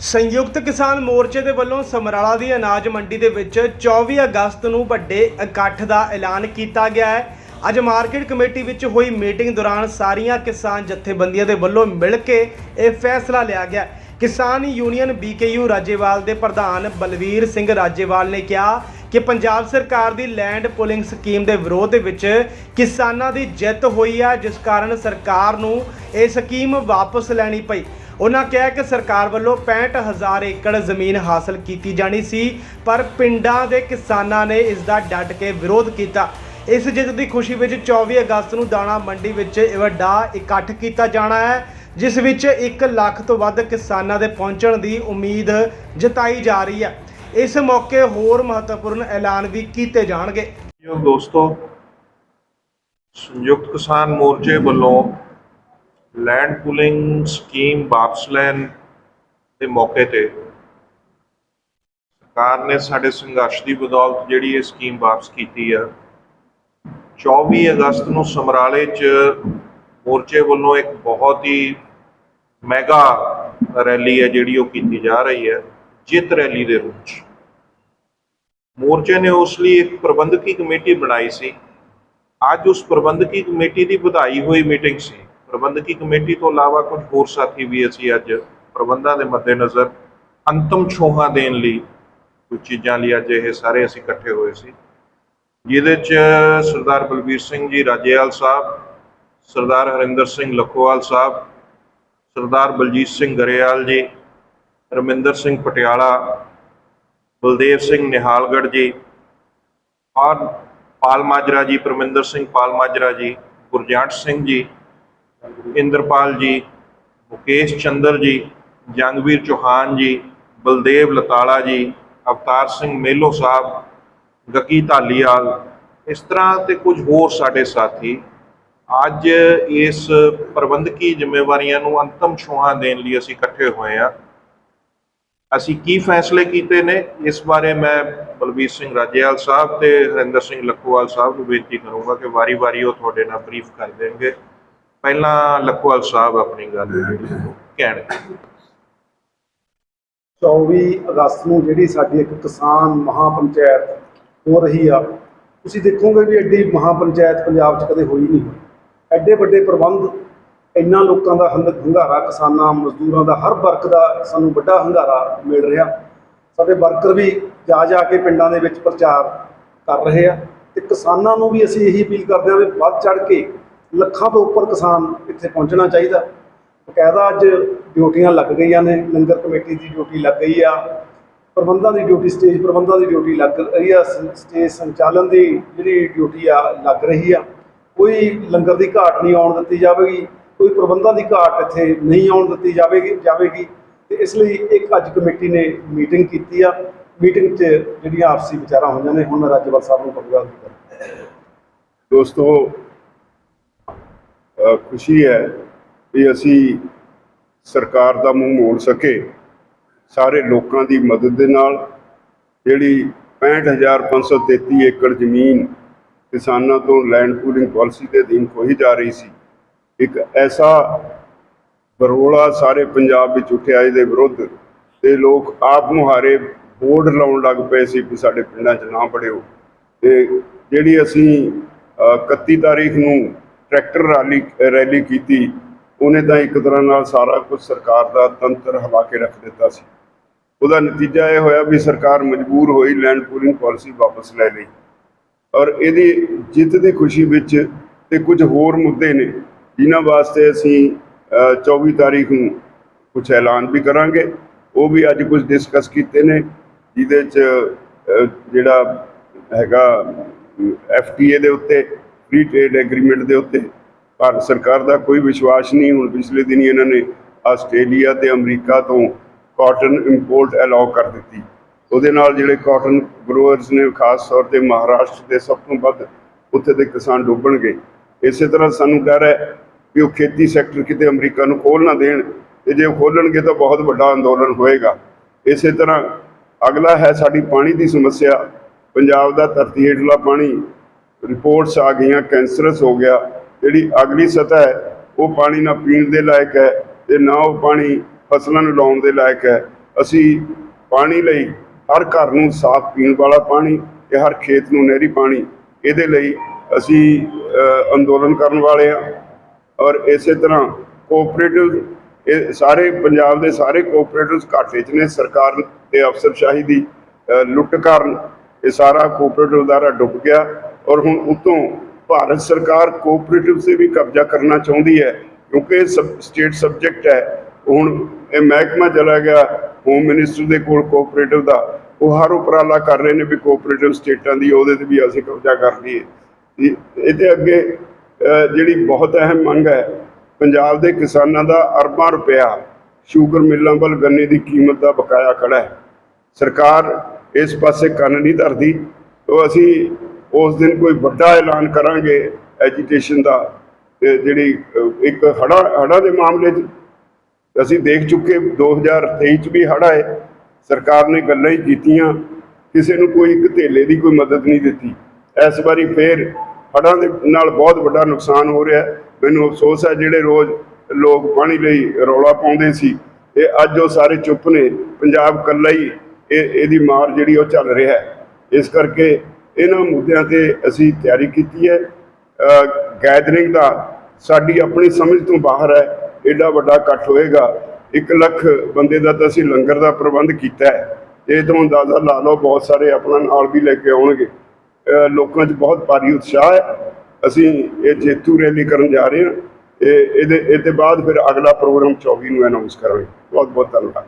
ਸੰਯੁਕਤ ਕਿਸਾਨ ਮੋਰਚੇ ਦੇ ਵੱਲੋਂ ਸਮਰਾਲਾ ਦੀ ਅਨਾਜ ਮੰਡੀ ਦੇ ਵਿੱਚ 24 ਅਗਸਤ ਨੂੰ ਵੱਡੇ ਇਕੱਠ ਦਾ ਐਲਾਨ ਕੀਤਾ ਗਿਆ ਹੈ। ਅੱਜ ਮਾਰਕੀਟ ਕਮੇਟੀ ਵਿੱਚ ਹੋਈ ਮੀਟਿੰਗ ਦੌਰਾਨ ਸਾਰੀਆਂ ਕਿਸਾਨ ਜਥੇਬੰਦੀਆਂ ਦੇ ਵੱਲੋਂ ਮਿਲ ਕੇ ਇਹ ਫੈਸਲਾ ਲਿਆ ਗਿਆ। ਕਿਸਾਨ ਯੂਨੀਅਨ ਬੀਕੇਯੂ ਰਾਜੇਵਾਲ ਦੇ ਪ੍ਰਧਾਨ ਬਲਵੀਰ ਸਿੰਘ ਰਾਜੇਵਾਲ ਨੇ ਕਿਹਾ ਕਿ ਪੰਜਾਬ ਸਰਕਾਰ ਦੀ ਲੈਂਡ ਪੁਲਿੰਗ ਸਕੀਮ ਦੇ ਵਿਰੋਧ ਦੇ ਵਿੱਚ ਕਿਸਾਨਾਂ ਦੀ ਜਿੱਤ ਹੋਈ ਹੈ ਜਿਸ ਕਾਰਨ ਸਰਕਾਰ ਨੂੰ ਇਹ ਸਕੀਮ ਵਾਪਸ ਲੈਣੀ ਪਈ। ਉਹਨਾਂ ਕਿਹਾ ਕਿ ਸਰਕਾਰ ਵੱਲੋਂ 65000 ਏਕੜ ਜ਼ਮੀਨ ਹਾਸਲ ਕੀਤੀ ਜਾਣੀ ਸੀ, ਪਰ ਪਿੰਡਾਂ ਦੇ ਕਿਸਾਨਾਂ ਨੇ ਇਸ ਦਾ ਡਟ ਕੇ ਵਿਰੋਧ ਕੀਤਾ। ਇਸ ਜਿੱਤ ਦੀ ਖੁਸ਼ੀ ਵਿੱਚ 24 ਅਗਸਤ ਨੂੰ ਦਾਣਾ ਮੰਡੀ ਵਿੱਚ ਇਹ ਵੱਡਾ ਇਕੱਠ ਕੀਤਾ ਜਾਣਾ ਹੈ, ਜਿਸ ਵਿੱਚ 1 ਲੱਖ ਤੋਂ ਵੱਧ ਕਿਸਾਨਾਂ ਦੇ ਪਹੁੰਚਣ ਦੀ ਉਮੀਦ ਜਤਾਈ ਜਾ ਰਹੀ ਹੈ। ਇਸ ਮੌਕੇ ਹੋਰ ਮਹੱਤਵਪੂਰਨ ਐਲਾਨ ਵੀ ਕੀਤੇ ਜਾਣਗੇ। ਜੋ ਦੋਸਤੋ, ਸੰਯੁਕਤ ਕਿਸਾਨ ਮੋਰਚੇ ਵੱਲੋਂ ਲੈਂਡ ਪੁਲਿੰਗ ਸਕੀਮ ਵਾਪਸ ਲੈਣ ਦੇ ਮੌਕੇ ਤੇ ਸਰਕਾਰ ਨੇ ਸਾਡੇ ਸੰਘਰਸ਼ ਦੀ ਬਦੌਲਤ ਜਿਹੜੀ ਇਹ ਸਕੀਮ ਵਾਪਸ ਕੀਤੀ ਆ 24 ਅਗਸਤ ਨੂੰ ਸਮਰਾਲੇ 'ਚ ਮੋਰਚੇ ਵੱਲੋਂ ਇੱਕ ਬਹੁਤ ਹੀ ਮੈਗਾ ਰੈਲੀ ਹੈ ਜਿਹੜੀ ਉਹ ਕੀਤੀ ਜਾ ਰਹੀ ਹੈ, ਜਿੱਤ ਰੈਲੀ ਦੇ ਰੂਪ 'ਚ। ਮੋਰਚੇ ਨੇ ਉਸ ਲਈ ਇੱਕ ਪ੍ਰਬੰਧਕੀ ਕਮੇਟੀ ਬਣਾਈ ਸੀ। ਅੱਜ ਉਸ ਪ੍ਰਬੰਧਕੀ ਕਮੇਟੀ ਦੀ ਵਧਾਈ ਹੋਈ ਮੀਟਿੰਗ ਸੀ। ਪ੍ਰਬੰਧਕੀ ਕਮੇਟੀ ਤੋਂ ਇਲਾਵਾ ਕੁਝ ਹੋਰ ਸਾਥੀ ਵੀ ਅਸੀਂ ਅੱਜ ਪ੍ਰਬੰਧਾਂ ਦੇ ਮੱਦੇਨਜ਼ਰ ਅੰਤਮ ਛੋਹਾਂ ਦੇਣ ਲਈ ਕੁਝ ਚੀਜ਼ਾਂ ਲਈ ਅੱਜ ਇਹ ਸਾਰੇ ਅਸੀਂ ਇਕੱਠੇ ਹੋਏ ਸੀ। ਜਿਹਦੇ ਚ ਸਰਦਾਰ ਬਲਬੀਰ ਸਿੰਘ ਜੀ ਰਾਜੇਵਾਲ ਸਾਹਿਬ, ਸਰਦਾਰ ਹਰਿੰਦਰ ਸਿੰਘ ਲਖੋਵਾਲ ਸਾਹਿਬ, ਸਰਦਾਰ ਬਲਜੀਤ ਸਿੰਘ ਗਰੇਵਾਲ ਜੀ, ਰਮਿੰਦਰ ਸਿੰਘ ਪਟਿਆਲਾ, ਬਲਦੇਵ ਸਿੰਘ ਨਿਹਾਲਗੜ੍ਹ ਜੀ, ਔਰ ਪਾਲ ਮਾਜਰਾ ਜੀ, ਪਰਮਿੰਦਰ ਸਿੰਘ ਪਾਲ ਮਾਜਰਾ ਜੀ, ਗੁਰਜੰਟ ਸਿੰਘ ਜੀ ਇੰਦਰਪਾਲ ਜੀ, ਮੁਕੇਸ਼ ਚੰਦਰ ਜੀ, ਜੰਗਵੀਰ ਚੌਹਾਨ ਜੀ, ਬਲਦੇਵ ਲਤਾਲਾ ਜੀ, ਅਵਤਾਰ ਸਿੰਘ ਮੇਲੋ ਸਾਹਿਬ, ਗੱਗੀ ਧਾਲੀਵਾਲ, ਇਸ ਤਰ੍ਹਾਂ ਤੇ ਕੁਝ ਹੋਰ ਸਾਡੇ ਸਾਥੀ ਅੱਜ ਇਸ ਪ੍ਰਬੰਧਕੀ ਜ਼ਿੰਮੇਵਾਰੀਆਂ ਨੂੰ ਅੰਤਮ ਛੋਹਾਂ ਦੇਣ ਲਈ ਅਸੀਂ ਇਕੱਠੇ ਹੋਏ ਹਾਂ। ਅਸੀਂ ਕੀ ਫੈਸਲੇ ਕੀਤੇ ਨੇ? ਇਸ ਬਾਰੇ ਮੈਂ ਬਲਬੀਰ ਸਿੰਘ ਰਾਜੇਵਾਲ ਸਾਹਿਬ ਤੇ ਹਰਿੰਦਰ ਸਿੰਘ ਲੱਖੋਵਾਲ ਸਾਹਿਬ ਨੂੰ ਬੇਨਤੀ ਕਰੂੰਗਾ ਕਿ ਵਾਰੀ-ਵਾਰੀ ਉਹ ਤੁਹਾਡੇ ਨਾਲ ਬਰੀਫ ਕਰ ਦੇਣਗੇ। ਪਹਿਲਾਂ ਲੱਖੋਵਾਲ ਸਾਹਿਬ ਆਪਣੀ ਗੱਲ ਕਹਿਣ। 24 ਅਗਸਤ ਨੂੰ ਜਿਹੜੀ ਸਾਡੀ ਇੱਕ ਕਿਸਾਨ ਮਹਾਪੰਚਾਇਤ ਹੋ ਰਹੀ ਆ, ਤੁਸੀਂ ਦੇਖੋਗੇ ਵੀ ਐਡੀ ਮਹਾਪੰਚਾਇਤ ਪੰਜਾਬ 'ਚ ਕਦੇ ਹੋਈ ਨਹੀਂ। ਐਡੇ ਵੱਡੇ ਪ੍ਰਬੰਧ, ਇੰਨਾ ਲੋਕਾਂ ਦਾ ਹੰਗ- ਹੰਗਾਰਾ, ਕਿਸਾਨਾਂ, ਮਜ਼ਦੂਰਾਂ ਦਾ, ਹਰ ਵਰਗ ਦਾ ਸਾਨੂੰ ਵੱਡਾ ਹੰਗਾਰਾ ਮਿਲ ਰਿਹਾ। ਸਾਡੇ ਵਰਕਰ ਵੀ ਜਾ ਜਾ ਕੇ ਪਿੰਡਾਂ ਦੇ ਵਿੱਚ ਪ੍ਰਚਾਰ ਕਰ ਰਹੇ ਆ ਤੇ ਕਿਸਾਨਾਂ ਨੂੰ ਵੀ ਅਸੀਂ ਇਹੀ ਅਪੀਲ ਕਰਦੇ ਹਾਂ ਵੀ ਵੱਧ ਚੜ ਕੇ ਲੱਖਾਂ ਤੋਂ ਉੱਪਰ ਕਿਸਾਨ ਇੱਥੇ ਪਹੁੰਚਣਾ ਚਾਹੀਦਾ। ਬਕਾਇਦਾ ਅੱਜ ਡਿਊਟੀਆਂ ਲੱਗ ਗਈਆਂ ਨੇ, ਲੰਗਰ ਕਮੇਟੀ ਦੀ ਡਿਊਟੀ ਲੱਗ ਗਈ ਆ, ਪ੍ਰਬੰਧਾਂ ਦੀ ਡਿਊਟੀ, ਸਟੇਜ ਪ੍ਰਬੰਧਾਂ ਦੀ ਡਿਊਟੀ ਲੱਗ ਰਹੀ ਆ, ਸ- ਸਟੇਜ ਸੰਚਾਲਨ ਦੀ ਜਿਹੜੀ ਡਿਊਟੀ ਆ, ਲੱਗ ਰਹੀ ਆ। ਕੋਈ ਲੰਗਰ ਦੀ ਘਾਟ ਨਹੀਂ ਆਉਣ ਦਿੱਤੀ ਜਾਵੇਗੀ, ਕੋਈ ਪ੍ਰਬੰਧਾਂ ਦੀ ਘਾਟ ਇੱਥੇ ਨਹੀਂ ਆਉਣ ਦਿੱਤੀ ਜਾਵੇਗੀ ਜਾਵੇਗੀ। ਤੇ ਇਸ ਲਈ ਇੱਕ ਅੱਜ ਕਮੇਟੀ ਨੇ ਮੀਟਿੰਗ ਕੀਤੀ ਆ। ਮੀਟਿੰਗ 'ਚ ਜਿਹੜੀਆਂ ਆਪਸੀ ਵਿਚਾਰਾਂ ਹੋਈਆਂ ਨੇ, ਹੁਣ ਮੈਂ ਰਾਜਪਾਲ ਸਾਹਿਬ ਨੂੰ ਕਹੂੰਗਾ ਦੋਸਤੋ ਖੁਸ਼ੀ ਹੈ ਕਿ ਅਸੀਂ ਸਰਕਾਰ ਦਾ ਮੂੰਹ ਮੋੜ ਸਕੇ। ਸਾਰੇ ਲੋਕਾਂ ਦੀ ਮਦਦ ਦੇ ਨਾਲ ਜਿਹੜੀ 65533 ਏਕੜ ਜ਼ਮੀਨ ਕਿਸਾਨਾਂ ਤੋਂ ਲੈਂਡ ਪੂਲਿੰਗ ਪਾਲਿਸੀ ਦੇ ਅਧੀਨ ਖੋਹੀ ਜਾ ਰਹੀ ਸੀ ਇੱਕ ਐਸਾ ਬਰੋਲਾ ਸਾਰੇ ਪੰਜਾਬ ਵਿੱਚ ਉੱਠਿਆ ਇਹਦੇ ਵਿਰੁੱਧ ਤੇ ਲੋਕ ਆਪ ਮੁਹਾਰੇ ਬੋਰਡ ਲਾਉਣ ਲੱਗ ਪਏ ਸੀ ਕਿ ਸਾਡੇ ਪਿੰਡਾਂ 'ਚ ਨਾ ਪੜਿਓ। ਤੇ ਜਿਹੜੀ ਅਸੀਂ ਅ, 31 ਤਾਰੀਖ ਨੂੰ ਟਰੈਕਟਰ ਰੈਲੀ ਰੈਲੀ ਕੀਤੀ ਉਹਨੇ ਤਾਂ ਇੱਕ ਤਰ੍ਹਾਂ ਨਾਲ ਸਾਰਾ ਕੁਝ ਸਰਕਾਰ ਦਾ ਤੰਤਰ ਹਿਲਾ ਕੇ ਰੱਖ ਦਿੱਤਾ ਸੀ। ਉਹਦਾ ਨਤੀਜਾ ਇਹ ਹੋਇਆ ਵੀ ਸਰਕਾਰ ਮਜਬੂਰ ਹੋਈ ਲੈਂਡ ਪੂਲਿੰਗ ਪਾਲਿਸੀ ਵਾਪਸ ਲੈ ਲਈ। ਔਰ ਇਹਦੀ ਜਿੱਤ ਦੀ ਖੁਸ਼ੀ ਵਿੱਚ ਤੇ ਕੁਝ ਹੋਰ ਮੁੱਦੇ ਨੇ ਜਿਨ੍ਹਾਂ ਵਾਸਤੇ ਅਸੀਂ ਅ, 24 ਤਾਰੀਖ ਨੂੰ ਕੁਝ ਐਲਾਨ ਵੀ ਕਰਾਂਗੇ। ਉਹ ਵੀ ਅੱਜ ਕੁਝ ਡਿਸਕਸ ਕੀਤੇ ਨੇ ਜਿਹਦੇ ਚ ਜਿਹੜਾ ਹੈਗਾ ਐਫਟੀਏ ਦੇ ਉੱਤੇ ਫ੍ਰੀ ਟ੍ਰੇਡ ਐਗਰੀਮੈਂਟ ਦੇ ਉੱਤੇ। ਭਾਰਤ ਸਰਕਾਰ ਦਾ ਕੋਈ ਵਿਸ਼ਵਾਸ ਨਹੀਂ। ਹੁਣ ਪਿਛਲੇ ਦਿਨੀ ਇਹਨਾਂ ਨੇ ਆਸਟ੍ਰੇਲੀਆ ਤੇ ਅਮਰੀਕਾ ਤੋਂ ਕਾਟਨ ਇੰਪੋਰਟ ਅਲਾਉ ਕਰ ਦਿੱਤੀ। ਉਹਦੇ ਨਾਲ ਜਿਹੜੇ ਕਾਟਨ ਗਰੋਅਰਸ ਨੇ, ਖਾਸ ਤੌਰ ਤੇ ਮਹਾਰਾਸ਼ਟਰ ਦੇ ਸਭ ਤੋਂ ਵੱਧ ਉੱਥੇ ਦੇ ਕਿਸਾਨ ਡੁੱਬਣਗੇ ਇਸੇ ਤਰ੍ਹਾਂ ਸਾਨੂੰ ਡਰ ਹੈ ਕਿ ਉਹ ਖੇਤੀ ਸੈਕਟਰ ਕਿਤੇ ਅਮਰੀਕਾ ਨੂੰ ਖੋਲ ਨਾ ਦੇਣ ਤੇ ਜੇ ਉਹ ਖੋਲਣਗੇ ਤਾਂ ਬਹੁਤ ਵੱਡਾ ਅੰਦੋਲਨ ਹੋਏਗਾ। ਇਸੇ ਤਰ੍ਹਾਂ ਅਗਲਾ ਹੈ ਸਾਡੀ ਪਾਣੀ ਦੀ ਸਮੱਸਿਆ। ਪੰਜਾਬ ਦਾ ਧਰਤੀ ਹੇਠਲਾ ਪਾਣੀ ਰਿਪੋਰਟਸ ਆ ਗਈਆਂ, ਕੈਂਸਰਸ ਹੋ ਗਿਆ, ਜਿਹੜੀ ਅਗਲੀ ਸਤਹ ਹੈ, ਉਹ ਪਾਣੀ ਨਾ ਪੀਣ ਦੇ ਲਾਇਕ ਹੈ ਤੇ ਨਾ ਉਹ ਪਾਣੀ ਫਸਲਾਂ ਨੂੰ ਲਾਉਣ ਦੇ ਲਾਇਕ ਹੈ। ਅਸੀਂ ਪਾਣੀ ਲਈ ਹਰ ਘਰ ਨੂੰ ਸਾਫ਼ ਪੀਣ ਵਾਲਾ ਪਾਣੀ ਤੇ ਹਰ ਖੇਤ ਨੂੰ ਨਹਿਰੀ ਪਾਣੀ, ਇਹਦੇ ਲਈ ਅਸੀਂ ਅੰਦੋਲਨ ਕਰਨ ਵਾਲੇ ਆ ਔਰ ਇਸੇ ਤਰ੍ਹਾਂ ਕੋਆਪਰੇਟਿਵ ਇਹ ਸਾਰੇ ਪੰਜਾਬ ਦੇ ਸਾਰੇ ਕੋਆਪਰੇਟਿਵਸ ਘਾਟੇ 'ਚ ਨੇ, ਸਰਕਾਰ ਤੇ ਅਫਸਰਸ਼ਾਹੀ ਦੀ ਲੁੱਟ ਕਾਰਨ ਇਹ ਸਾਰਾ ਕੋਆਪਰੇਟਿਵ ਅਦਾਰਾ ਡੁੱਬ ਗਿਆ। ਔਰ ਹੁਣ ਉਤੋਂ ਭਾਰਤ ਸਰਕਾਰ ਕੋਆਪਰੇਟਿਵ ਤੇ ਵੀ ਕਬਜ਼ਾ ਕਰਨਾ ਚਾਹੁੰਦੀ ਹੈ, ਕਿਉਂਕਿ ਇਹ ਸਟੇਟ ਸਬਜੈਕਟ ਹੈ। ਹੁਣ ਇਹ ਮਹਿਕਮਾ ਚਲਾ ਗਿਆ ਹੋਮ ਮਿਨਿਸਟਰ ਦੇ ਕੋਲ ਕੋਆਪਰੇਟਿਵ ਦਾ। ਉਹ ਹਰ ਉਪਰਾਲਾ ਕਰ ਰਹੇ ਨੇ ਵੀ ਕੋਆਪਰੇਟਿਵ ਸਟੇਟਾਂ ਦੀ, ਉਹਦੇ ਤੇ ਵੀ ਅਸੀਂ ਕਬਜ਼ਾ ਕਰ ਲਈਏ। ਇਹਦੇ ਅੱਗੇ ਜਿਹੜੀ ਬਹੁਤ ਅਹਿਮ ਮੰਗ ਹੈ, ਪੰਜਾਬ ਦੇ ਕਿਸਾਨਾਂ ਦਾ ਅਰਬਾਂ ਰੁਪਇਆ ਸ਼ੂਗਰ ਮਿੱਲਾਂ ਵੱਲ ਗੰਨੇ ਦੀ ਕੀਮਤ ਦਾ ਬਕਾਇਆ ਖੜਾ ਹੈ। ਸਰਕਾਰ ਇਸ ਪਾਸੇ ਕੰਨ ਨਹੀਂ ਧਰਦੀ। ਉਹ ਅਸੀਂ ਉਸ ਦਿਨ ਕੋਈ ਵੱਡਾ ਐਲਾਨ ਕਰਾਂਗੇ ਐਜੀਟੇਸ਼ਨ ਦਾ ਤੇ ਜਿਹੜੀ ਇੱਕ ਹੜਾ ਹੜਾ ਦੇ ਮਾਮਲੇ 'ਚ ਅਸੀਂ ਦੇਖ ਚੁੱਕੇ 2023 ਚ ਵੀ ਹੜ੍ਹ ਆਏ, ਸਰਕਾਰ ਨੇ ਗੱਲਾਂ ਹੀ ਕੀਤੀਆਂ, ਕਿਸੇ ਨੂੰ ਕੋਈ ਇੱਕ ਧੇਲੇ ਦੀ ਕੋਈ ਮਦਦ ਨਹੀਂ ਦਿੱਤੀ। ਇਸ ਵਾਰੀ ਫੇਰ ਹੜ੍ਹਾਂ ਦੇ ਨਾਲ ਬਹੁਤ ਵੱਡਾ ਨੁਕਸਾਨ ਹੋ ਰਿਹਾ ਮੈਨੂੰ ਅਫਸੋਸ ਹੈ, ਜਿਹੜੇ ਰੋਜ਼ ਲੋਕ ਪਾਣੀ ਲਈ ਰੌਲਾ ਪਾਉਂਦੇ ਸੀ, ਇਹ ਅੱਜ ਉਹ ਸਾਰੇ ਚੁੱਪ ਨੇ, ਪੰਜਾਬ ਕੱਲਾ ਹੀ ਇਹ, ਇਹਦੀ ਮਾਰ ਜਿਹੜੀ ਉਹ ਚੱਲ ਰਿਹਾ ਹੈ। ਇਸ ਕਰਕੇ ਇਹਨਾਂ ਮੁੱਦਿਆਂ ਤੇ ਅਸੀਂ ਤਿਆਰੀ ਕੀਤੀ ਹੈ। ਗੈਦਰਿੰਗ ਦਾ ਸਾਡੀ ਆਪਣੀ ਸਮਝ ਤੋਂ ਬਾਹਰ ਹੈ। ਐਡਾ ਵੱਡਾ ਇਕੱਠ ਹੋਏਗਾ। 1 ਲੱਖ ਬੰਦੇ ਦਾ ਤਾਂ ਅਸੀਂ ਲੰਗਰ ਦਾ ਪ੍ਰਬੰਧ ਕੀਤਾ ਹੈ। ਇਹ ਤੋਂ ਅੰਦਾਜ਼ਾ ਲਾ ਲਓ, ਬਹੁਤ ਸਾਰੇ ਆਪਣਾ ਨਾਲ ਵੀ ਲੈ ਕੇ ਆਉਣਗੇ। ਲੋਕਾਂ 'ਚ ਬਹੁਤ ਭਾਰੀ ਉਤਸ਼ਾਹ ਹੈ। ਅਸੀਂ ਇਹ ਜੇਤੂ ਰੈਲੀ ਕਰਨ ਜਾ ਰਹੇ ਹਾਂ। ਇਹ ਇਹਦੇ ਇਹ ਤੋਂ ਬਾਅਦ ਫਿਰ ਅਗਲਾ ਪ੍ਰੋਗਰਾਮ 24 ਨੂੰ ਅਨਾਉਂਸ ਕਰਾਂਗੇ। ਬਹੁਤ ਬਹੁਤ ਧੰਨਵਾਦ।